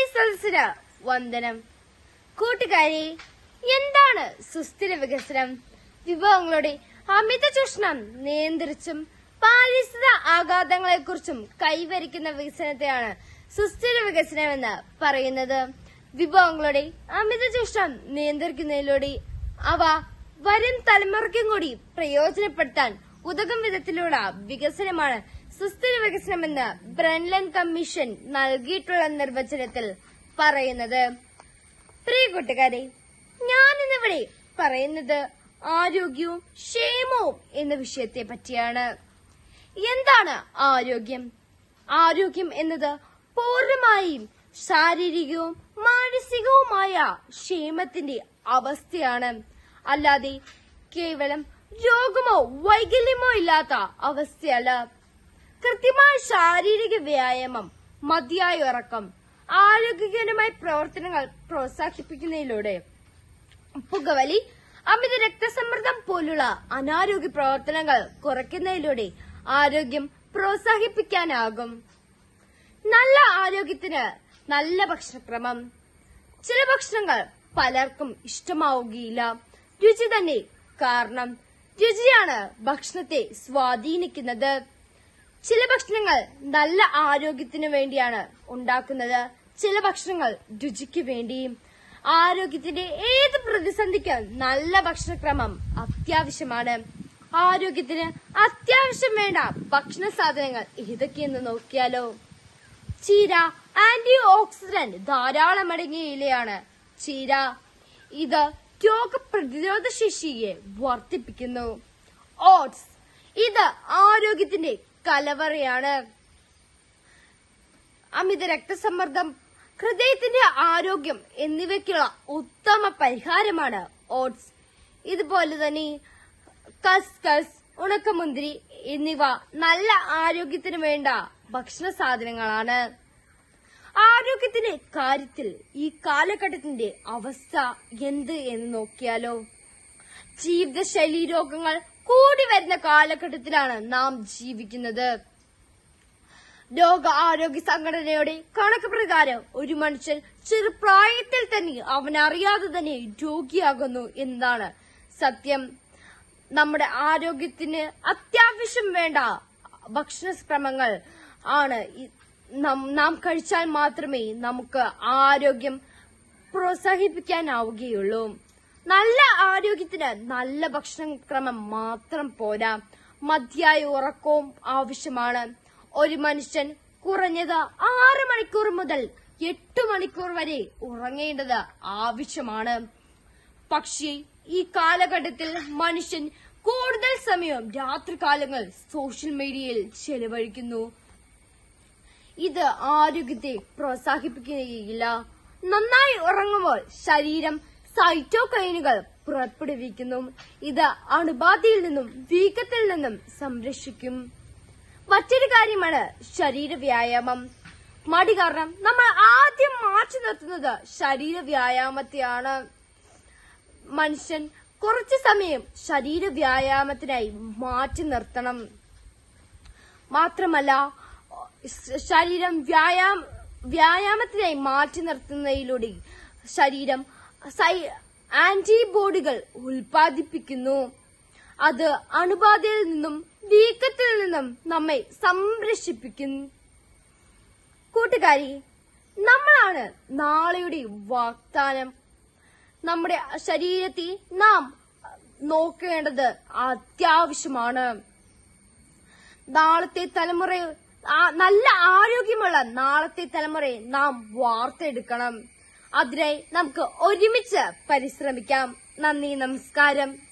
മാന്യ സദസ്സിന് വന്ദനം. കൂട്ടുകാരി എന്താണ് സുസ്ഥിര വികസനം? വിഭവങ്ങളുടെ അമിത ചൂഷണം നിയന്ത്രിച്ചും പാരിസ്ഥിത ആഘാതങ്ങളെക്കുറിച്ചും കൈവരിക്കുന്ന വികസനത്തെയാണ് സുസ്ഥിര വികസനം എന്ന് പറയുന്നത്. വിഭവങ്ങളുടെ അമിത ചൂഷണം നിയന്ത്രിക്കുന്നതിലൂടെ അവ വരും തലമുറയ്ക്കും കൂടി പ്രയോജനപ്പെടുത്താൻ ഉതകും വിധത്തിലുള്ള വികസനമാണ് സുസ്ഥിര വികസനമെന്ന് ബ്രൻലൻ കമ്മീഷൻ നൽകിയിട്ടുള്ള നിർവചനത്തിൽ പറയുന്നത്. പ്രിയ കൂട്ടുകാരെ ഞാൻ ഇന്നിവിടെ പറയുന്നത് ആരോഗ്യവും ക്ഷേമവും എന്ന വിഷയത്തെ പറ്റിയാണ്. എന്താണ് ആരോഗ്യം? ആരോഗ്യം എന്നത് പൂർണമായും ശാരീരികവും മാനസികവുമായ ക്ഷേമത്തിന്റെ അവസ്ഥയാണ്. അല്ലാതെ കേവലം രോഗമോ വൈകല്യമോ ഇല്ലാത്ത അവസ്ഥയല്ല. കൃത്യമായ ശാരീരിക വ്യായാമം മതിയായ ഉറക്കം ആരോഗ്യകരമായ പ്രവർത്തനങ്ങൾ പ്രോത്സാഹിപ്പിക്കുന്നതിലൂടെ പുകവലി അമിത രക്തസമ്മർദ്ദം പോലുള്ള അനാരോഗ്യ പ്രവർത്തനങ്ങൾ കുറയ്ക്കുന്നതിലൂടെ ആരോഗ്യം പ്രോത്സാഹിപ്പിക്കാനാകും. നല്ല ആരോഗ്യത്തിന് നല്ല ഭക്ഷണക്രമം. ചില ഭക്ഷണങ്ങൾ പലർക്കും ഇഷ്ടമാവുകയില്ല. രുചി തന്നെ കാരണം. രുചിയാണ് ഭക്ഷണത്തെ സ്വാധീനിക്കുന്നത്. ചില ഭക്ഷണങ്ങൾ നല്ല ആരോഗ്യത്തിന് വേണ്ടിയാണ് ഉണ്ടാക്കുന്നത്. ചില ഭക്ഷണങ്ങൾ രുചിക്ക് വേണ്ടിയും ആരോഗ്യത്തിന്റെ ഏത് പ്രതിസന്ധിക്ക് നല്ല ഭക്ഷണക്രമം അത്യാവശ്യമാണ്. ആരോഗ്യത്തിന് അത്യാവശ്യം വേണ്ട ഭക്ഷണ സാധനങ്ങൾ ഏതൊക്കെയെന്ന് നോക്കിയാലോ? ചീര ആന്റി ഓക്സിഡന്റ് ധാരാളം അടങ്ങിയ ഇലയാണ്. ചീര ഇത് രോഗപ്രതിരോധ ശേഷിയെ വർദ്ധിപ്പിക്കുന്നു. ഓട്സ് ഇത് ആരോഗ്യത്തിന്റെ കലവറയാണ്. അമിത രക്തസമ്മർദ്ദം ഹൃദയത്തിന്റെ ആരോഗ്യം എന്നിവയ്ക്കുള്ള ഉത്തമ പരിഹാരമാണ് ഓട്സ്. ഇതുപോലെ തന്നെ കസ്കസ് ഉണക്കമുന്തിരി എന്നിവ നല്ല ആരോഗ്യത്തിന് വേണ്ട ഭക്ഷണ സാധനങ്ങളാണ്. ആരോഗ്യത്തിന്റെ കാര്യത്തിൽ ഈ കാലഘട്ടത്തിന്റെ അവസ്ഥ എന്ത് എന്ന് നോക്കിയാലോ? ജീവിതശൈലി രോഗങ്ങൾ കൂടി വരുന്ന കാലഘട്ടത്തിലാണ് നാം ജീവിക്കുന്നത്. ലോക ആരോഗ്യ സംഘടനയുടെ കണക്ക് പ്രകാരം ഒരു മനുഷ്യൻ ചെറുപ്രായത്തിൽ തന്നെ അവൻ അറിയാതെ തന്നെ രോഗിയാകുന്നു എന്നതാണ് സത്യം. നമ്മുടെ ആരോഗ്യത്തിന് അത്യാവശ്യം വേണ്ട ഭക്ഷണ ഭക്ഷണക്രമങ്ങൾ ആണ് നാം കഴിച്ചാൽ മാത്രമേ നമുക്ക് ആരോഗ്യം പ്രോത്സാഹിപ്പിക്കാനാവുകയുള്ളൂ. നല്ല ആരോഗ്യത്തിന് നല്ല ഭക്ഷണക്രമം മാത്രം പോരാ. മതിയായ ഉറക്കവും ആവശ്യമാണ്. ഒരു മനുഷ്യൻ കുറഞ്ഞത് ആറ് മണിക്കൂർ മുതൽ എട്ട് മണിക്കൂർ വരെ ഉറങ്ങേണ്ടത് ആവശ്യമാണ്. പക്ഷേ ഈ കാലഘട്ടത്തിൽ മനുഷ്യൻ കൂടുതൽ സമയം രാത്രികാലങ്ങൾ സോഷ്യൽ മീഡിയയിൽ ചെലവഴിക്കുന്നു. ഇത് ആരോഗ്യത്തെ പ്രോത്സാഹിപ്പിക്കുകയില്ല. നന്നായി ഉറങ്ങുമ്പോൾ ശരീരം സൈറ്റോകൈനുകൾ പുറപ്പെടുവിക്കുന്നു. ഇത് അണുബാധയിൽ നിന്നും വീക്കത്തിൽ നിന്നും സംരക്ഷിക്കും. മറ്റൊരു കാര്യമാണ് ശരീര വ്യായാമം മടി കാരണം നമ്മൾ ആദ്യം മാറ്റി നിർത്തുന്നത് ശരീര വ്യായാമത്തെയാണ് മനുഷ്യൻ കുറച്ചു സമയം ശരീര വ്യായാമത്തിനായി മാറ്റി നിർത്തണം. മാത്രമല്ല ശരീരം വ്യായാമ വ്യായാമത്തിനായി മാറ്റി നിർത്തുന്നതിലൂടെ ശരീരം ആന്റിബോഡികൾ ഉൽപാദിപ്പിക്കുന്നു അത് അണുബാധയിൽ നിന്നും വീക്കത്തിൽ നിന്നും നമ്മെ സംരക്ഷിപ്പിക്കുന്നു കൂട്ടുകാരി നമ്മളാണ് നാളെയുടെ വാഗ്ദാനം. നമ്മുടെ ശരീരത്തെ നാം നോക്കേണ്ടത് അത്യാവശ്യമാണ്. നാളത്തെ തലമുറ നല്ല ആരോഗ്യമുള്ള നാളത്തെ തലമുറയെ നാം വാർത്തെടുക്കണം. അതിനായി നമുക്ക് ഒരുമിച്ച് പരിശ്രമിക്കാം. നന്ദി നമസ്കാരം.